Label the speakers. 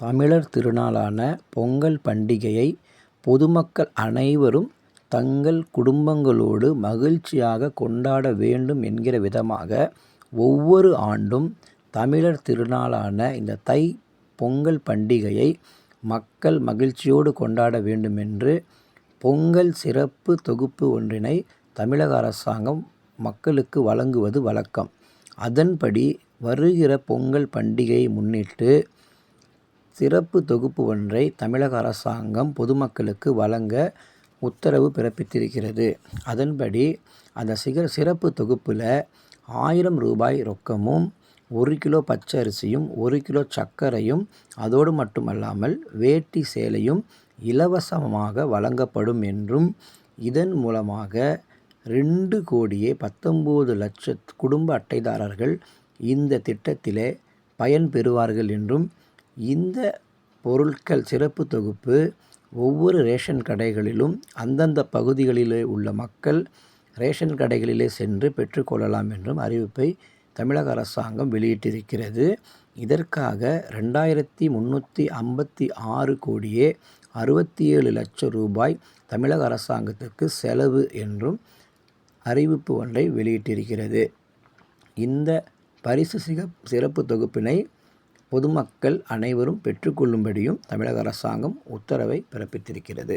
Speaker 1: தமிழர் திருநாளான பொங்கல் பண்டிகையை பொதுமக்கள் அனைவரும் தங்கள் குடும்பங்களோடு மகிழ்ச்சியாக கொண்டாட வேண்டும் என்கிற விதமாக ஒவ்வொரு ஆண்டும் தமிழர் திருநாளான இந்த தை பொங்கல் பண்டிகையை மக்கள் மகிழ்ச்சியோடு கொண்டாட வேண்டுமென்று பொங்கல் சிறப்பு தொகுப்பு ஒன்றினை தமிழக அரசாங்கம் மக்களுக்கு வழங்குவது வழக்கம். அதன்படி வருகிற பொங்கல் பண்டிகையை முன்னிட்டு சிறப்பு தொகுப்பு ஒன்றை தமிழக அரசாங்கம் பொதுமக்களுக்கு வழங்க உத்தரவு பிறப்பித்திருக்கிறது. அதன்படி அந்த சிக சிறப்பு தொகுப்பில் ஆயிரம் ரூபாய் ரொக்கமும் ஒரு கிலோ பச்சை அரிசியும் ஒரு கிலோ சர்க்கரையும் அதோடு மட்டுமல்லாமல் வேட்டி சேலையும் இலவசமாக வழங்கப்படும் என்றும் இதன் மூலமாக ரெண்டு கோடியே பத்தொம்போது லட்ச குடும்ப அட்டைதாரர்கள் இந்த திட்டத்திலே பயன் பெறுவார்கள் என்றும் இந்த பொருட்கள் சிறப்பு தொகுப்பு ஒவ்வொரு ரேஷன் கடைகளிலும் அந்தந்த பகுதிகளிலே உள்ள மக்கள் ரேஷன் கடைகளிலே சென்று பெற்றுக்கொள்ளலாம் என்றும் அறிவிப்பை தமிழக அரசாங்கம் வெளியிட்டிருக்கிறது. இதற்காக ரெண்டாயிரத்தி முந்நூற்றி ஐம்பத்தி ஆறு கோடியே அறுபத்தி ஏழு லட்சம் ரூபாய் தமிழக அரசாங்கத்திற்கு செலவு என்றும் அறிவிப்பு ஒன்றை வெளியிட்டிருக்கிறது. இந்த பரிசு சிக சிறப்பு தொகுப்பினை பொதுமக்கள் அனைவரும் பெற்றுக்கொள்ளும்படியும் தமிழக அரசாங்கம் உத்தரவை பிறப்பித்திருக்கிறது.